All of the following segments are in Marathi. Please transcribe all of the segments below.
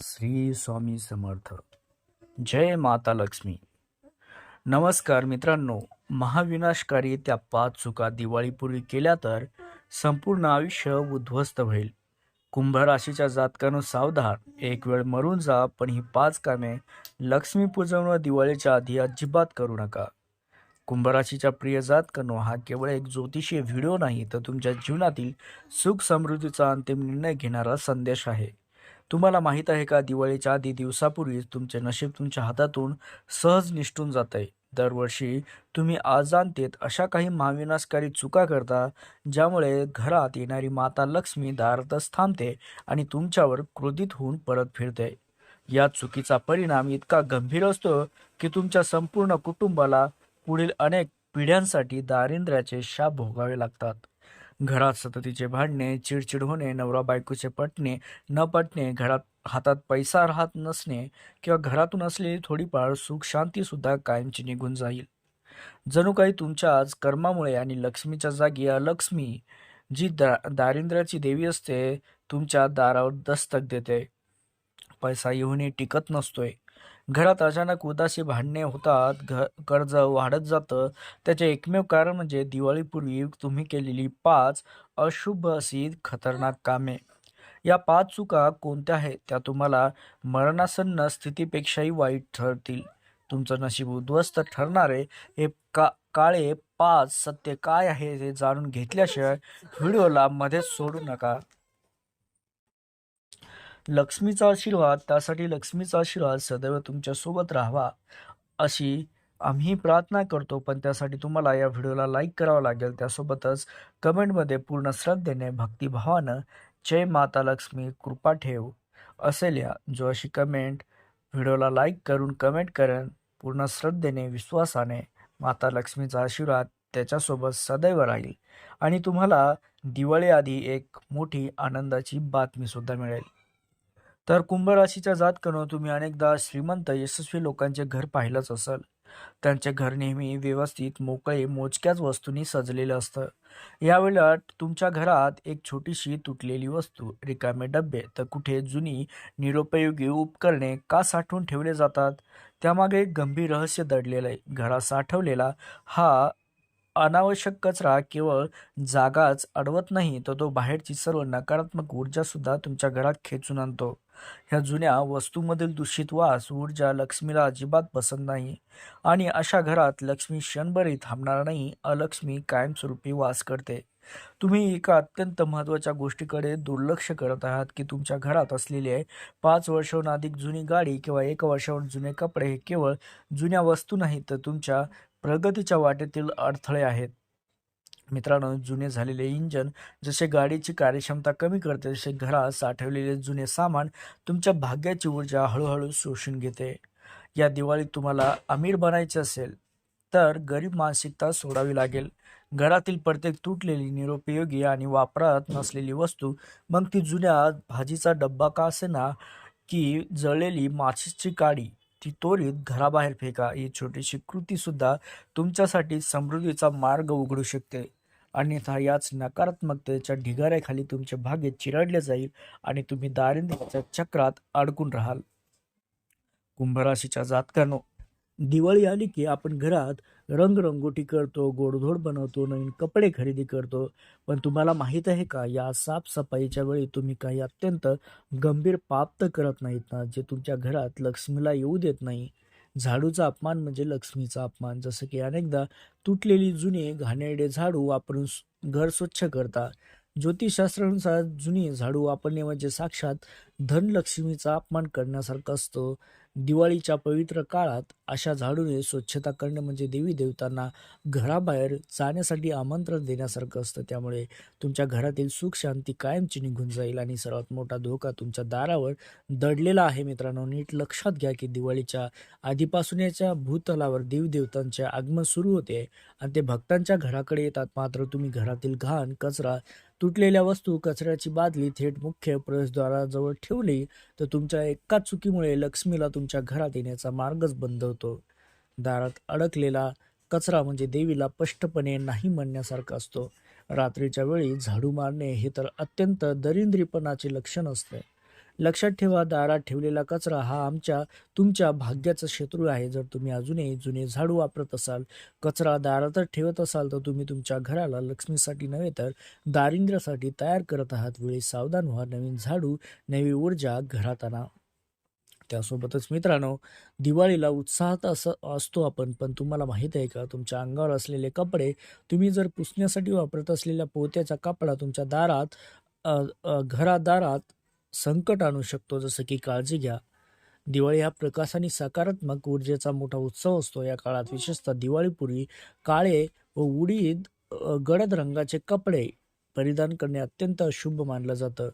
श्री स्वामी समर्थ. जय माता लक्ष्मी. नमस्कार मित्रांनो महाविनाशकारी त्या पाच चुका दिवाळीपूर्वी केल्या तर संपूर्ण आयुष्य उद्ध्वस्त होईल. कुंभ राशीच्या जातकानं सावधान एक वेळ मरून जा पण ही पाच कामे लक्ष्मी पूजन दिवाळीच्या आधी अजिबात करू नका. कुंभ राशीच्या प्रिय जातकानो हा केवळ एक ज्योतिषीय व्हिडिओ नाही तर तुमच्या जीवनातील सुख समृद्धीचा अंतिम निर्णय घेणारा संदेश आहे. तुम्हाला माहीत आहे का दिवाळीच्या आधी दिवसापूर्वीच तुमचे नशीब तुमच्या हातातून सहज निष्ठून जात आहे दरवर्षी तुम्ही अजाणतेत अशा काही महाविनाशकारी चुका करता ज्यामुळे घरात येणारी माता लक्ष्मी दारातच थांबते आणि तुमच्यावर क्रोधित होऊन परत फिरते. या चुकीचा परिणाम इतका गंभीर असतो की तुमच्या संपूर्ण कुटुंबाला पुढील अनेक पिढ्यांसाठी दारिद्र्याचे शाप भोगावे लागतात. घरात सततीचे भांडणे चिडचिड होणे नवरा बायकोचे पटणे न पटणे घरात हातात पैसा राहत नसणे किंवा घरातून असलेली थोडीफार सुख शांतीसुद्धा कायमची निघून जाईल. जणू काही तुमच्या आज कर्मामुळे आणि लक्ष्मीच्या जागी अलक्ष्मी जी दा दारिद्र्याची देवी असते तुमच्या दारावर दस्तक देते. पैसा येऊनही टिकत नसतोय. घरात अचानक उदासी भांडणे होतात घ कर्ज वाढत जातं. त्याचे एकमेव कारण म्हणजे दिवाळीपूर्वी तुम्ही केलेली पाच अशुभ अशी खतरनाक कामे. या पाच चुका कोणत्या आहेत? त्या तुम्हाला मरणासन्न स्थितीपेक्षाही वाईट ठरतील. तुमचं नशीब उद्ध्वस्त ठरणारे हे का काळे पाच सत्य काय आहे हे जाणून घेतल्याशिवाय व्हिडिओला मध्येच सोडू नका. लक्ष्मीचा आशीर्वाद त्यासाठी लक्ष्मीचा आशीर्वाद सदैव तुमच्यासोबत राहावा अशी आम्ही प्रार्थना करतो. पण त्यासाठी तुम्हाला या व्हिडिओला लाईक करावं लागेल. त्यासोबतच कमेंटमध्ये पूर्ण श्रद्धेने भक्तिभावानं जय माता लक्ष्मी कृपा ठेव असेल या जो अशी कमेंट व्हिडिओला लाईक करून कमेंट करेन पूर्ण श्रद्धेने विश्वासाने माता लक्ष्मीचा आशीर्वाद त्याच्यासोबत सदैव राहील. आणि तुम्हाला दिवाळीआधी एक मोठी आनंदाची बातमीसुद्धा मिळेल. तर कुंभ राशीच्या जातकनो तुम्ही अनेकदा श्रीमंत यशस्वी लोकांचे घर पाहिलंच असेल. त्यांचे घर नेहमी व्यवस्थित मोकळे मोजक्याच वस्तूंनी सजलेलं असतं. यावेळात तुमच्या घरात एक छोटीशी तुटलेली वस्तू रिकामे डबे तर कुठे जुनी निरुपयोगी उपकरणे का साठवून ठेवले जातात? त्यामागे एक गंभीर रहस्य दडलेलं आहे. घरात साठवलेला हा अनावश्यक कचरा केवळ जागाच अडवत नाही तर तो बाहेरची सर्व नकारात्मक ऊर्जासुद्धा तुमच्या घरात खेचून आणतो. ह्या जुन्या वस्तूमधील दूषित वास ऊर्जा लक्ष्मीला अजिबात पसंत नाही आणि अशा घरात लक्ष्मी क्षणभरही थांबणार नाही अलक्ष्मी कायमस्वरूपी वास करते. तुम्ही एका अत्यंत महत्त्वाच्या गोष्टीकडे दुर्लक्ष करत आहात की तुमच्या घरात असलेले पाच वर्षाहून अधिक जुनी गाडी किंवा एक वर्षाहून जुने कपडे हे केवळ जुन्या वस्तू नाहीत तर तुमच्या प्रगतीच्या वाटेतील अडथळे आहेत. मित्रांनो जुने झालेले इंजन जसे गाडीची कार्यक्षमता कमी करते तसे घरात साठवलेले जुने सामान तुमच्या भाग्याची ऊर्जा हळूहळू शोषून घेते. या दिवाळीत तुम्हाला अमीर बनायचे असेल तर गरीब मानसिकता सोडावी लागेल. घरातील प्रत्येक तुटलेली निरुपयोगी आणि वापरात नसलेली वस्तू मग ती जुन्या भाजीचा डब्बा का असेना की जळलेली माचीची काडी ती त्वरित घराबाहेर फेका. ही छोटीशी कृतीसुद्धा तुमच्यासाठी समृद्धीचा मार्ग उघडू शकते. अन्यथा याच नकारात्मकतेच्या ढिगाऱ्याखाली तुमचे भाग्य चिरडले जाईल आणि तुम्ही दारिद्र्याच्या चक्रात अडकून राहाल. कुंभराशीच्या जातकानो दिवाळी आली की आपण घरात रंगरंगोटी करतो गोडधोड बनवतो नवीन कपडे खरेदी करतो. पण तुम्हाला माहीत आहे का या साफसफाईच्या वेळी तुम्ही काही अत्यंत गंभीर पाप तर करत नाहीत ना जे तुमच्या घरात लक्ष्मीला येऊ देत नाही? झाडूचा अपमान म्हणजे लक्ष्मीचा अपमान. जसं की अनेकदा तुटलेली जुनी घाणेरडे झाडू वापरून घर स्वच्छ करता ज्योतिषशास्त्रानुसार जुनी झाडू वापरणे म्हणजे साक्षात धनलक्ष्मीचा अपमान करण्यासारखं असतो. दिवाळीच्या पवित्र काळात अशा झाडूने स्वच्छता करणे म्हणजे देवी देवतांना घराबाहेर जाण्यासाठी आमंत्रण देण्यासारखं असतं. त्यामुळे तुमच्या घरातील सुख शांती कायमची निघून जाईल आणि सर्वात मोठा धोका तुमच्या दारावर दडलेला आहे मित्रांनो. नीट लक्षात घ्या की दिवाळीच्या आधीपासून याच्या भूतलावर देवदेवतांचे आगमन सुरू होते आणि ते भक्तांच्या घराकडे येतात. मात्र तुम्ही घरातील घाण कचरा तुटलेल्या वस्तू कचऱ्याची बादली थेट मुख्य प्रवेशद्वाराजवळ ठेवली तर तुमच्या एका चुकीमुळे लक्ष्मीला तुमच्या घरात येण्याचा मार्गच बंद होतो. दारात अडकलेला कचरा म्हणजे देवीला स्पष्टपणे नाही म्हणण्यासारखा असतो. रात्रीच्या वेळी झाडू मारणे हे तर अत्यंत दरिंद्रीपणाचे लक्षण असते. लक्षात ठेवा दारात ठेवलेला कचरा हा आमच्या तुमच्या भाग्याचा शत्रू आहे. जर तुम्ही अजूनही जुने झाडू वापरत असाल कचरा दारातच ठेवत असाल तर तुम्ही तुमच्या घराला लक्ष्मीसाठी नव्हे तर दारिद्र्यासाठी तयार करत आहात. वेळी सावधान व्हा. नवीन झाडू नवी ऊर्जा घरात आणा. त्यासोबतच मित्रांनो दिवाळीला उत्साहात असं असतो आपण पण तुम्हाला माहीत आहे का तुमच्या अंगावर असलेले कपडे तुम्ही जर पुसण्यासाठी वापरत असलेल्या पोत्याचा कपडा तुमच्या दारात घरादारात संकट आणू शकतो जसं की काळजी घ्या. दिवाळी हा प्रकाश आणि सकारात्मक ऊर्जेचा मोठा उत्सव असतो. या काळात विशेषतः दिवाळीपूर्वी काळे व उडीद गडद रंगाचे कपडे परिधान करणे अत्यंत अशुभ मानलं जातं.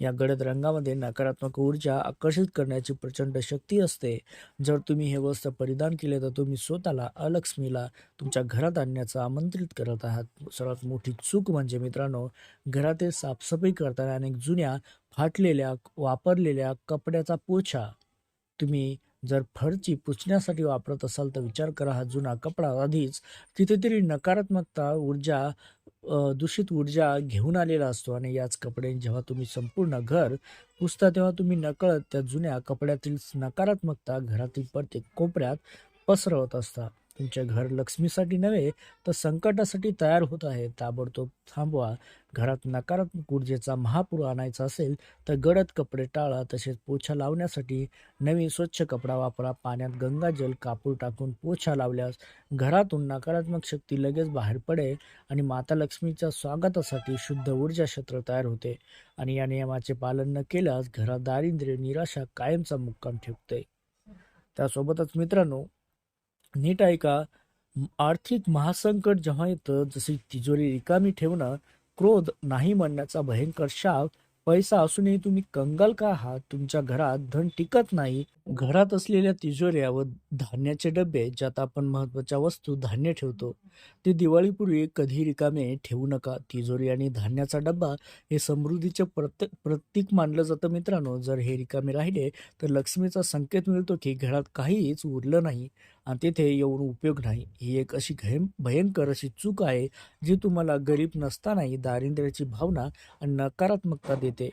या गडद रंगामध्ये नकारात्मक ऊर्जा आकर्षित करण्याची प्रचंड शक्ती असते. जर तुम्ही हे वस्त्र परिधान केले तर तुम्ही स्वतःला अलक्ष्मीला तुमच्या घरात आणण्याचं आमंत्रित करत आहात. सर्वात मोठी चूक म्हणजे मित्रांनो घरातील साफसफाई करताना अनेक जुन्या फाटलेल्या वापरलेल्या कपड्याचा पोछा. तुम्ही जर फरची पुसण्यासाठी वापरत असाल तर विचार करा हा जुना कपडा. आधीच कितीतरी नकारात्मकता ऊर्जा दूषित ऊर्जा घेऊन आलेला असतो आणि याच कपडे जेव्हा तुम्ही संपूर्ण घर पुसता तेव्हा तुम्ही नकळत त्या जुन्या कपड्यातील नकारात्मकता घरातील प्रत्येक कोपऱ्यात पसरवत असता. तुमच्या घर लक्ष्मीसाठी नव्हे तर संकटासाठी तयार होत आहे. ताबडतोब थांबवा. घरात नकारात्मक ऊर्जेचा महापूर आणायचा असेल तर गडद कपडे टाळा. तसेच पोछा लावण्यासाठी नवीन स्वच्छ कपडा वापरा. पाण्यात गंगाजल कापूर टाकून पोछा लावल्यास घरातून नकारात्मक शक्ती लगेच बाहेर पडेल आणि माता लक्ष्मीच्या स्वागतासाठी शुद्ध ऊर्जा क्षेत्र तयार होते. आणि या नियमाचे पालन न केल्यास घरात दारिद्र्य निराशा कायमचा मुक्काम ठेवते. त्यासोबतच मित्रांनो नीट ऐका आर्थिक महासंकट जेव्हा येतं जशी तिजोरी रिकामी ठेवणं क्रोध नाही म्हणण्याचा भयंकर शाप पैसा असूनही तुम्ही कंगाल का आहात? तुमच्या घरात धन टिकत नाही. घरात असलेल्या तिजोऱ्या व धान्याचे डबे ज्यात आपण महत्त्वाच्या वस्तू धान्य ठेवतो ते दिवाळीपूर्वी कधी रिकामे ठेवू नका. तिजोरी आणि धान्याचा डब्बा हे समृद्धीचे प्रत्येक प्रतीक मानलं जातं मित्रांनो. जर हे रिकामे राहिले तर लक्ष्मीचा संकेत मिळतो की घरात काहीच उरलं नाही आणि तिथे येऊन उपयोग नाही. ही एक अशी घय भयंकर अशी चूक आहे जी तुम्हाला गरीब नसतानाही दारिद्र्याची भावना आणि नकारात्मकता देते.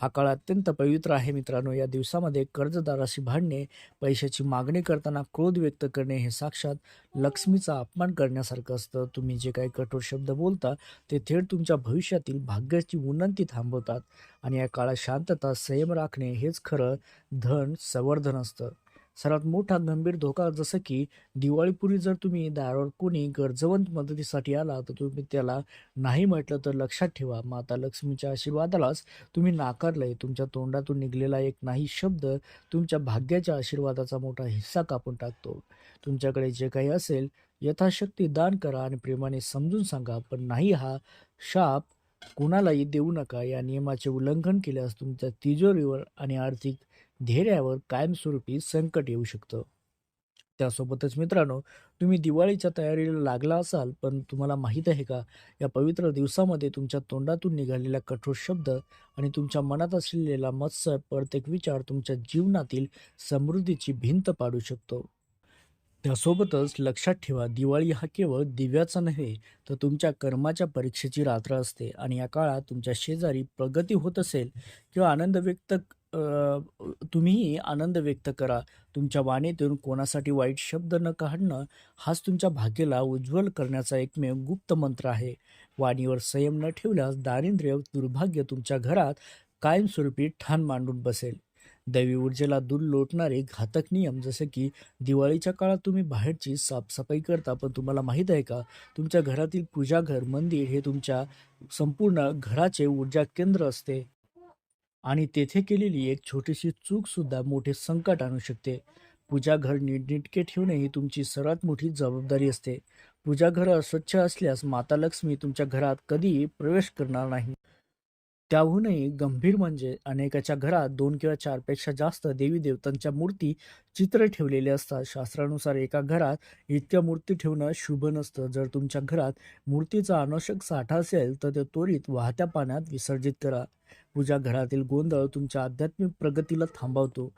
हा काळ अत्यंत पवित्र आहे मित्रांनो. या दिवसामध्ये कर्जदाराशी भांडणे पैशाची मागणी करताना क्रोध व्यक्त करणे हे साक्षात लक्ष्मीचा अपमान करण्यासारखं असतं. तुम्ही जे काही कठोर शब्द बोलता ते थेट तुमच्या भविष्यातील भाग्याची उन्नती थांबवतात आणि या काळात शांतता संयम राखणे हेच खरं धन संवर्धन असतं. सर्वात मोठा गंभीर धोका जसं की दिवाळीपूर्वी जर तुम्ही दारावर कोणी गरजवंत मदतीसाठी आला तर तुम्ही त्याला नाही म्हटलं तर लक्षात ठेवा. माता लक्ष्मीच्या आशीर्वादालाच तुम्ही नाकारलंय. तुमच्या तोंडातून निघलेला एक नाही शब्द तुमच्या भाग्याच्या आशीर्वादाचा मोठा हिस्सा कापून टाकतो. तुमच्याकडे जे काही असेल यथाशक्ती दान करा आणि प्रेमाने समजून सांगा पण नाही हा शाप कुणालाही देऊ नका. या नियमाचे उल्लंघन केल्यास तुमच्या तिजोरीवर आणि आर्थिक धैर्यावर कायमस्वरूपी संकट येऊ शकतं. त्यासोबतच मित्रांनो तुम्ही दिवाळीच्या तयारीला लागला असाल पण तुम्हाला माहीत आहे का या पवित्र दिवसामध्ये तुमच्या तोंडातून निघालेला कठोर शब्द आणि तुमच्या मनात असलेला मत्सर प्रत्येक विचार तुमच्या जीवनातील समृद्धीची भिंत पाडू शकतो. त्यासोबतच लक्षात ठेवा दिवाळी हा केवळ दिव्याचा नव्हे तर तुमच्या कर्माच्या परीक्षेची रात्र असते आणि या काळात तुमच्या शेजारी प्रगती होत असेल किंवा आनंद व्यक्त तुम्ही तुम्हीही आनंद व्यक्त करा. तुमच्या वाणीतून कोणासाठी वाईट शब्द न काढणं हाच तुमच्या भाग्याला उज्ज्वल करण्याचा एकमेव गुप्त मंत्र आहे. वाणीवर संयम न ठेवल्यास दारिद्र्य दुर्भाग्य तुमच्या घरात कायमस्वरूपी ठाण मांडून बसेल. दैवी ऊर्जेला दूर लोटणारे घातक नियम जसे की दिवाळीच्या काळात तुम्ही बाहेरची साफसफाई करता पण तुम्हाला माहीत आहे का? तुमच्या घरातील पूजाघर मंदिर हे तुमच्या संपूर्ण घराचे ऊर्जा केंद्र असते. आणि तेथे केलेली एक छोटीशी चूक सुद्धा मोठे संकट आणू शकते. पूजाघर नीटनेटके ठेवणे ही तुमची सर्वात मोठी जबाबदारी असते. पूजाघर अस्वच्छ असल्यास माता लक्ष्मी तुमच्या घरात कधीही प्रवेश करणार नाही. त्याहूनही गंभीर म्हणजे अनेकाच्या घरात दोन किंवा चारपेक्षा जास्त देवी देवतांच्या मूर्ती चित्र ठेवलेले असतात. शास्त्रानुसार एका घरात इतक्या मूर्ती ठेवणं शुभ नसतं. जर तुमच्या घरात मूर्तीचा अनावश्यक साठा असेल तर ते त्वरित वाहत्या पाण्यात विसर्जित करा. पूजा घरातील गोंधळ तुमच्या आध्यात्मिक प्रगतीला थांबवतो.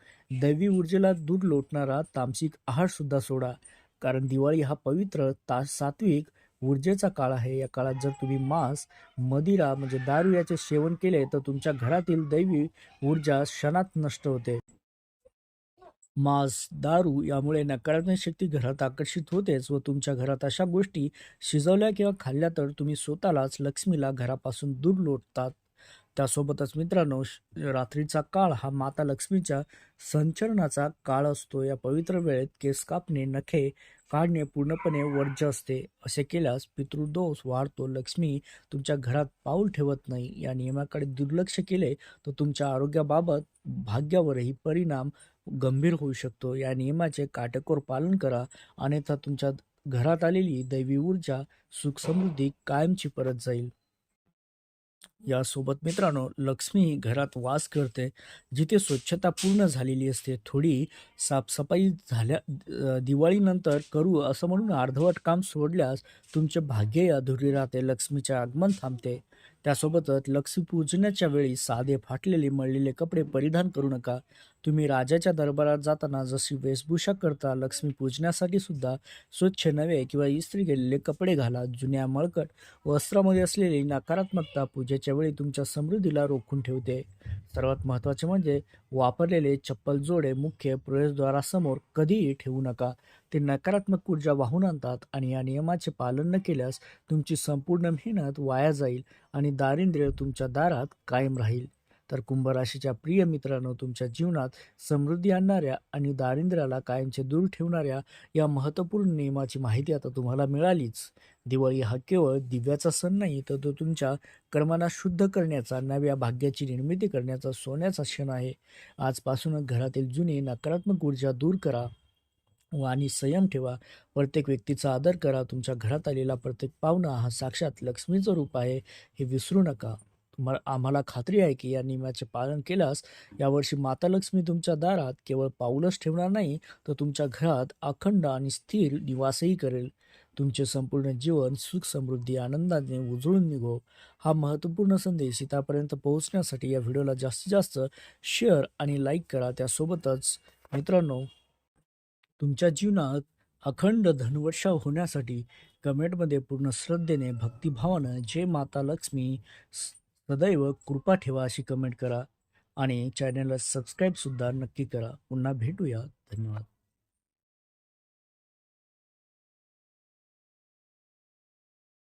दैवी ऊर्जेला दूर लोटणारा तामसिक आहार सुद्धा सोडा. कारण दिवाळी हा पवित्र ता सात्विक ऊर्जेचा काळ आहे. या काळात जर तुम्ही मांस मदिरा म्हणजे दारू याचे सेवन केले तर तुमच्या घरातील दैवी ऊर्जा क्षणात नष्ट होते. मांस दारू यामुळे नकारात्मक शक्ती घरात आकर्षित होतेच व तुमच्या घरात अशा गोष्टी शिजवल्या किंवा खाल्ल्या तर तुम्ही स्वतःलाच लक्ष्मीला घरापासून दूर लोटतात. त्यासोबतच मित्रांनो श- रात्रीचा काळ हा माता लक्ष्मीच्या संचरणाचा काळ असतो. या पवित्र वेळेत केस कापणे नखे काढणे पूर्णपणे वर्ज्य असते. असे केल्यास पितृदोष वाढतो. लक्ष्मी तुमच्या घरात पाऊल ठेवत नाही. या नियमाकडे दुर्लक्ष केले तर तुमच्या आरोग्याबाबत भाग्यावरही परिणाम गंभीर होऊ शकतो. या नियमाचे काटेकोर पालन करा. अन्यथा तुमच्या घरात आलेली दैवी ऊर्जा सुखसमृद्धी कायमची परत जाईल. यासोबत मित्रांनो लक्ष्मी घरात वास करते जिथे स्वच्छता पूर्ण झालेली असते. थोडी साफसफाई झाल्या दिवाळीनंतर करू असं म्हणून अर्धवट काम सोडल्यास तुमचे भाग्य अधुरी राहते लक्ष्मीचे आगमन थांबते. त्यासोबतच लक्ष्मी पूजनाच्या वेळी साधे फाटलेले मळलेले कपडे परिधान करू नका. तुम्ही राजाच्या दरबारात जाताना जशी वेशभूषा करता लक्ष्मी पूजण्यासाठी सुद्धा स्वच्छ नवे किंवा इस्त्री केलेले कपडे घाला जुन्या मळकट वस्त्रामध्ये असलेली नकारात्मकता पूजेच्या वेळी तुमच्या समृद्धीला रोखून ठेवते. सर्वात महत्त्वाचे म्हणजे वापरलेले चप्पल जोडे मुख्य प्रवेशद्वारासमोर कधीही ठेवू नका. ते नकारात्मक ऊर्जा वाहून आणतात आणि या नियमाचे पालन न केल्यास तुमची संपूर्ण मेहनत वाया जाईल आणि दारिद्र्य तुमच्या दारात कायम राहील. तर कुंभ राशीच्या प्रिय मित्रांनो तुमच्या जीवनात समृद्धी आणणाऱ्या आणि दारिद्र्याला कायमचे दूर ठेवणाऱ्या या महत्त्वपूर्ण नियमाची माहिती आता तुम्हाला मिळालीच. दिवाळी हा केवळ दिव्याचा सण नाही तर तो तुमच्या कर्मांना शुद्ध करण्याचा नव्या भाग्याची निर्मिती करण्याचा सोन्याचा क्षण आहे. आजपासूनच घरातील जुनी नकारात्मक ऊर्जा दूर करा व आणि संयम ठेवा. प्रत्येक व्यक्तीचा आदर करा. तुमच्या घरात आलेला प्रत्येक पाहुणा हा साक्षात लक्ष्मीचं रूप आहे हे विसरू नका. तुम्हाला आम्हाला खात्री आहे की या नियमाचे पालन केल्यास यावर्षी माता लक्ष्मी तुमच्या दारात केवळ पाऊलच ठेवणार नाही तर तुमच्या घरात अखंड आणि स्थिर निवासही करेल. तुमचे संपूर्ण जीवन सुख समृद्धी आनंदाने उजळून निघो. हा महत्त्वपूर्ण संदेश इथपर्यंत पोहोचण्यासाठी या व्हिडिओला जास्तीत जास्त शेअर आणि लाईक करा. त्यासोबतच मित्रांनो तुमच्या जीवनात अखंड धनवर्षा होण्यासाठी कमेंटमध्ये पूर्ण श्रद्धेने भक्तिभावानं जय माता लक्ष्मी सदैव कृपा ठेवा अशी कमेंट करा आणि चॅनलला सबस्क्राईबसुद्धा नक्की करा. पुन्हा भेटूया. धन्यवाद.